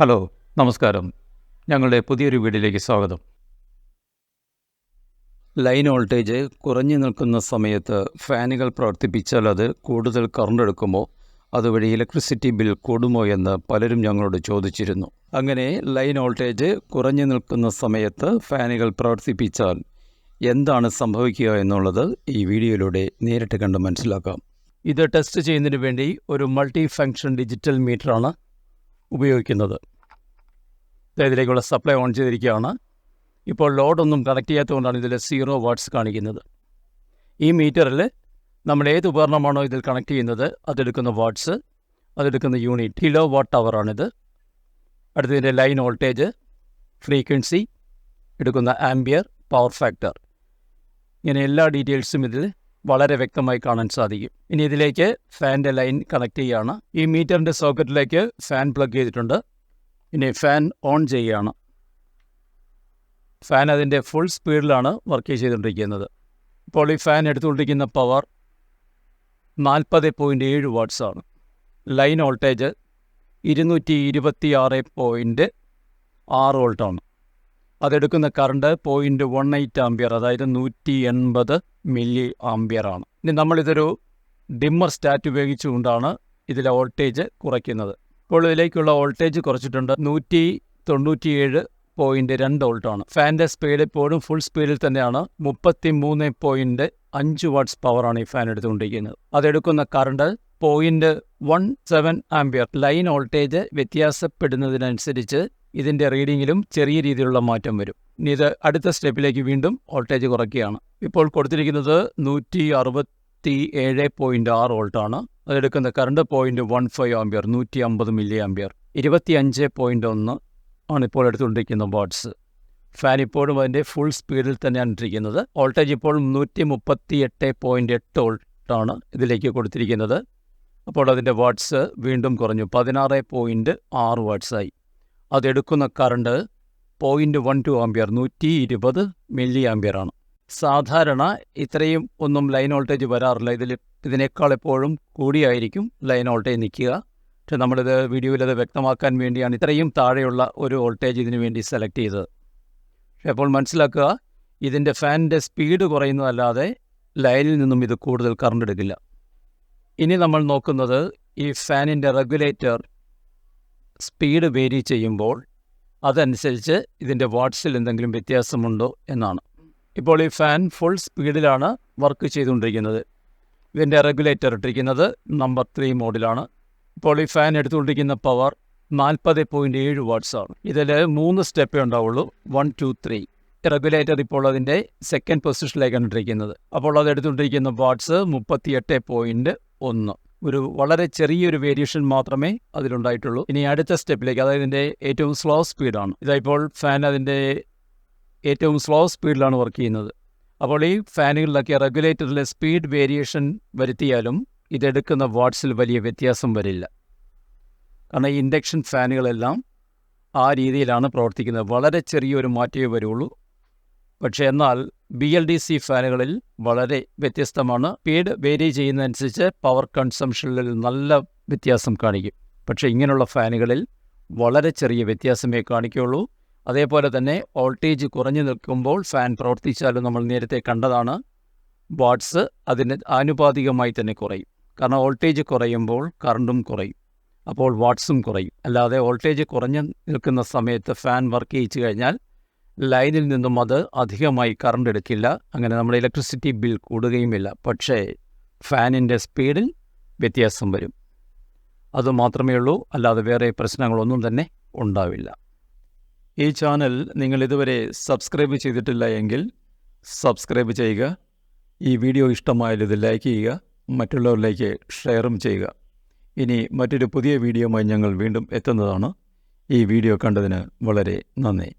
Hello നമസ്കാരം. ഞങ്ങളുടെ പുതിയൊരു വീഡിയോയിലേക്ക് സ്വാഗതം. ലൈൻ വോൾട്ടേജ് കുറഞ്ഞു നിൽക്കുന്ന സമയത്ത് ഫാനുകൾ പ്രവർത്തിപ്പിച്ചാൽ അത് കൂടുതൽ കറണ്ട് എടുക്കുമോ? അതുവഴി ഇലക്ട്രിസിറ്റി ബിൽ കൂടുമോ എന്ന് പലരും ഞങ്ങളോട് ചോദിച്ചിരുന്നു. അങ്ങനെ ലൈൻ വോൾട്ടേജ് കുറഞ്ഞു നിൽക്കുന്ന സമയത്ത് ഫാനുകൾ പ്രവർത്തിപ്പിച്ചാൽ എന്താണ് സംഭവിക്കുക എന്നുള്ളത് ഈ വീഡിയോയിലൂടെ നേരിട്ട് കണ്ട് മനസ്സിലാക്കാം. ഇത് ടെസ്റ്റ് ചെയ്യുന്നതിന് വേണ്ടി ഒരു മൾട്ടി ഫങ്ഷൻ ഡിജിറ്റൽ മീറ്ററാണ്. ഉപയോഗിക്കുന്നത്. ഇതിലേക്കുള്ള സപ്ലൈ ഓൺ ചെയ്തിരിക്കുകയാണ്. ഇപ്പോൾ ലോഡൊന്നും കണക്ട് ചെയ്യാത്തതുകൊണ്ടാണ് ഇതിൽ സീറോ വാട്ട്സ് കാണിക്കുന്നത്. ഈ മീറ്ററിൽ നമ്മൾ ഏത് ഉപകരണമാണോ ഇതിൽ കണക്ട് ചെയ്യുന്നത് അതെടുക്കുന്ന വാട്ട്സ് അതെടുക്കുന്ന യൂണിറ്റ് കിലോ വാട്ട് അവറാണിത്. അടുത്തതിന്റെ ലൈൻ വോൾട്ടേജ് ഫ്രീക്വൻസി എടുക്കുന്ന ആംബിയർ പവർ ഫാക്ടർ. ഇങ്ങനെ എല്ലാ ഡീറ്റെയിൽസും ഇതിൽ വളരെ വ്യക്തമായി കാണാൻ സാധിക്കും. ഇനി ഇതിലേക്ക് ഫാന്റെ ലൈൻ കണക്ട് ചെയ്യുകയാണ് ഈ മീറ്ററിന്റെ സോക്കറ്റിലേക്ക് ഫാൻ പ്ലഗ് ചെയ്തിട്ടുണ്ട്. ഇനി ഫാൻ ഓൺ ചെയ്യുകയാണ്. ഫാൻ അതിന്റെ ഫുൾ സ്പീഡിലാണ് വർക്ക് ചെയ്തുകൊണ്ടിരിക്കുന്നത്. ഇപ്പോൾ ഈ ഫാൻ എടുത്തുകൊണ്ടിരിക്കുന്ന പവർ നാൽപ്പത് പോയിന്റ് ഏഴ് വാട്ട്സ് ആണ്. ലൈൻ വോൾട്ടേജ് ഇരുന്നൂറ്റി ഇരുപത്തി ആറ് പോയിന്റ് ആറ് വോൾട്ടാണ് അതെടുക്കുന്ന current point one eight ampere അതായത് നൂറ്റി എൺപത് മില്ലി ആംബിയർ ആണ്. ഇനി നമ്മളിതൊരു ഡിമ്മർ സ്റ്റാറ്റ് ഉപയോഗിച്ചുകൊണ്ടാണ് ഇതിലെ വോൾട്ടേജ് കുറയ്ക്കുന്നത്. ഇപ്പോൾ ഇതിലേക്കുള്ള വോൾട്ടേജ് കുറച്ചിട്ടുണ്ട്. നൂറ്റി തൊണ്ണൂറ്റിയേഴ് പോയിന്റ് രണ്ട് വോൾട്ടാണ് ഫാനിന്റെ സ്പീഡ് ഇപ്പോഴും ഫുൾ സ്പീഡിൽ തന്നെയാണ്. മുപ്പത്തി മൂന്ന് പോയിന്റ് അഞ്ച് വാട്ട്സ് പവറാണ് ഈ ഫാൻ എടുത്തുകൊണ്ടിരിക്കുന്നത്. അതെടുക്കുന്ന current point one seven ampere line voltage വ്യത്യാസപ്പെടുന്നതിനനുസരിച്ച് ഇതിന്റെ റീഡിങ്ങിലും ചെറിയ രീതിയിലുള്ള മാറ്റം വരും. ഇനി ഇത് അടുത്ത സ്റ്റെപ്പിലേക്ക് വീണ്ടും വോൾട്ടേജ് കുറയ്ക്കുകയാണ്. ഇപ്പോൾ കൊടുത്തിരിക്കുന്നത് നൂറ്റി അറുപത്തി ഏഴ് പോയിന്റ് ആറ് വോൾട്ടാണ്. അതെടുക്കുന്ന current point one five ampere നൂറ്റി അമ്പത് മില്ലി ആംബിയർ ഇരുപത്തി അഞ്ച് പോയിന്റ് ഒന്ന് ആണ് ഇപ്പോൾ എടുത്തുകൊണ്ടിരിക്കുന്ന വാട്ട്സ് ഫാൻ ഇപ്പോഴും അതിന്റെ ഫുൾ സ്പീഡിൽ തന്നെയാണ് ഇട്ടിരിക്കുന്നത്. വോൾട്ടേജ് ഇപ്പോൾ നൂറ്റി മുപ്പത്തി എട്ട് പോയിന്റ് എട്ട് വോൾട്ടാണ് ഇതിലേക്ക് കൊടുത്തിരിക്കുന്നത്. അപ്പോൾ അതിന്റെ വാട്ട്സ് വീണ്ടും കുറഞ്ഞു പതിനാറ് പോയിന്റ് ആറ് വാട്ട്സായി അതെടുക്കുന്ന current point one two ampere നൂറ്റി ഇരുപത് മില്ലി ആംബിയറാണ് സാധാരണ ഇത്രയും ഒന്നും ലൈൻ വോൾട്ടേജ് വരാറില്ല. ഇതിൽ ഇതിനേക്കാൾ എപ്പോഴും കൂടിയായിരിക്കും ലൈൻ വോൾട്ടേജ് നിൽക്കുക. പക്ഷെ നമ്മളിത് വീഡിയോയിൽ അത് വ്യക്തമാക്കാൻ വേണ്ടിയാണ് ഇത്രയും താഴെയുള്ള ഒരു വോൾട്ടേജ് ഇതിനു വേണ്ടി സെലക്ട് ചെയ്തത്. പക്ഷേ അപ്പോൾ മനസ്സിലാക്കുക ഇതിന്റെ ഫാനിന്റെ സ്പീഡ് കുറയുന്നതല്ലാതെ ലൈനിൽ നിന്നും ഇത് കൂടുതൽ കറണ്ട് എടുക്കില്ല. ഇനി നമ്മൾ നോക്കുന്നത് ഈ ഫാനിന്റെ റെഗുലേറ്റർ സ്പീഡ് വേരി ചെയ്യുമ്പോൾ അതനുസരിച്ച് ഇതിന്റെ വാട്ട്സിൽ എന്തെങ്കിലും വ്യത്യാസമുണ്ടോ എന്നാണ്. ഇപ്പോൾ ഈ ഫാൻ ഫുൾ സ്പീഡിലാണ് വർക്ക് ചെയ്തുകൊണ്ടിരിക്കുന്നത്. ഇതിന്റെ റെഗുലേറ്റർ ഇട്ടിരിക്കുന്നത് നമ്പർ ത്രീ മോഡിലാണ്. ഇപ്പോൾ ഈ ഫാൻ എടുത്തുകൊണ്ടിരിക്കുന്ന പവർ നാൽപ്പത് പോയിന്റ് ഏഴ് വാട്ട്സ് ആണ്. ഇതിൽ മൂന്ന് സ്റ്റെപ്പേ ഉണ്ടാവുള്ളൂ. One two three. റെഗുലേറ്റർ ഇപ്പോൾ അതിന്റെ സെക്കൻഡ് പൊസിഷനിലേക്കാണ് ഇട്ടിരിക്കുന്നത്. അപ്പോൾ അത് എടുത്തുകൊണ്ടിരിക്കുന്ന വാട്ട്സ് മുപ്പത്തിയെട്ട് പോയിന്റ് ഒന്ന്. ഒരു വളരെ ചെറിയൊരു വേരിയേഷൻ മാത്രമേ അതിലുണ്ടായിട്ടുള്ളൂ. ഇനി അടുത്ത സ്റ്റെപ്പിലേക്ക് അതായത് ഇതിന്റെ ഏറ്റവും സ്ലോ സ്പീഡാണ് ഇതായിപ്പോൾ ഫാൻ അതിന്റെ ഏറ്റവും സ്ലോ സ്പീഡിലാണ് വർക്ക് ചെയ്യുന്നത്. അപ്പോൾ ഈ ഫാനുകളിലൊക്കെ റെഗുലേറ്ററിലെ സ്പീഡ് വേരിയേഷൻ വരുത്തിയാലും ഇതെടുക്കുന്ന വാട്ട്സിൽ വലിയ വ്യത്യാസം വരില്ല. കാരണം ഇൻഡക്ഷൻ ഫാനുകളെല്ലാം ആ രീതിയിലാണ് പ്രവർത്തിക്കുന്നത്. വളരെ ചെറിയൊരു മാറ്റമേ വരുള്ളൂ. പക്ഷേ എന്നാൽ ബി എൽ ഡി സി ഫാനുകളിൽ വളരെ വ്യത്യസ്തമാണ്. സ്പീഡ് വേരി ചെയ്യുന്നതനുസരിച്ച് പവർ കൺസംഷനിൽ നല്ല വ്യത്യാസം കാണിക്കും. പക്ഷേ ഇങ്ങനെയുള്ള ഫാനുകളിൽ വളരെ ചെറിയ വ്യത്യാസമേ കാണിക്കുകയുള്ളൂ. അതേപോലെ തന്നെ വോൾട്ടേജ് കുറഞ്ഞു നിൽക്കുമ്പോൾ ഫാൻ പ്രവർത്തിച്ചാലും നമ്മൾ നേരത്തെ കണ്ടതാണ് വാട്ട്സ് അതിന് ആനുപാതികമായി തന്നെ കുറയും. കാരണം വോൾട്ടേജ് കുറയുമ്പോൾ കറണ്ടും കുറയും. അപ്പോൾ വാട്ട്സും കുറയും. അല്ലാതെ വോൾട്ടേജ് കുറഞ്ഞു നിൽക്കുന്ന സമയത്ത് ഫാൻ വർക്ക് ചെയ്യിച്ചു കഴിഞ്ഞാൽ ലൈനിൽ നിന്നും അത് അധികമായി കറണ്ട് എടുക്കില്ല. അങ്ങനെ നമ്മുടെ ഇലക്ട്രിസിറ്റി ബിൽ കൂടുകയുമില്ല. പക്ഷേ ഫാനിന്റെ സ്പീഡിൽ വ്യത്യാസം വരും. അതുമാത്രമേ ഉള്ളൂ. അല്ലാതെ വേറെ പ്രശ്നങ്ങളൊന്നും തന്നെ ഉണ്ടാവില്ല. ഈ ചാനൽ നിങ്ങൾ ഇതുവരെ സബ്സ്ക്രൈബ് ചെയ്തിട്ടില്ല എങ്കിൽ സബ്സ്ക്രൈബ് ചെയ്യുക. ഈ വീഡിയോ ഇഷ്ടമായാൽ ഇത് ലൈക്ക് ചെയ്യുക. മറ്റുള്ളവരിലേക്ക് ഷെയറും ചെയ്യുക. ഇനി മറ്റൊരു പുതിയ വീഡിയോയുമായി ഞങ്ങൾ വീണ്ടും എത്തുന്നതാണ്. ഈ വീഡിയോ കണ്ടതിന് വളരെ നന്ദി.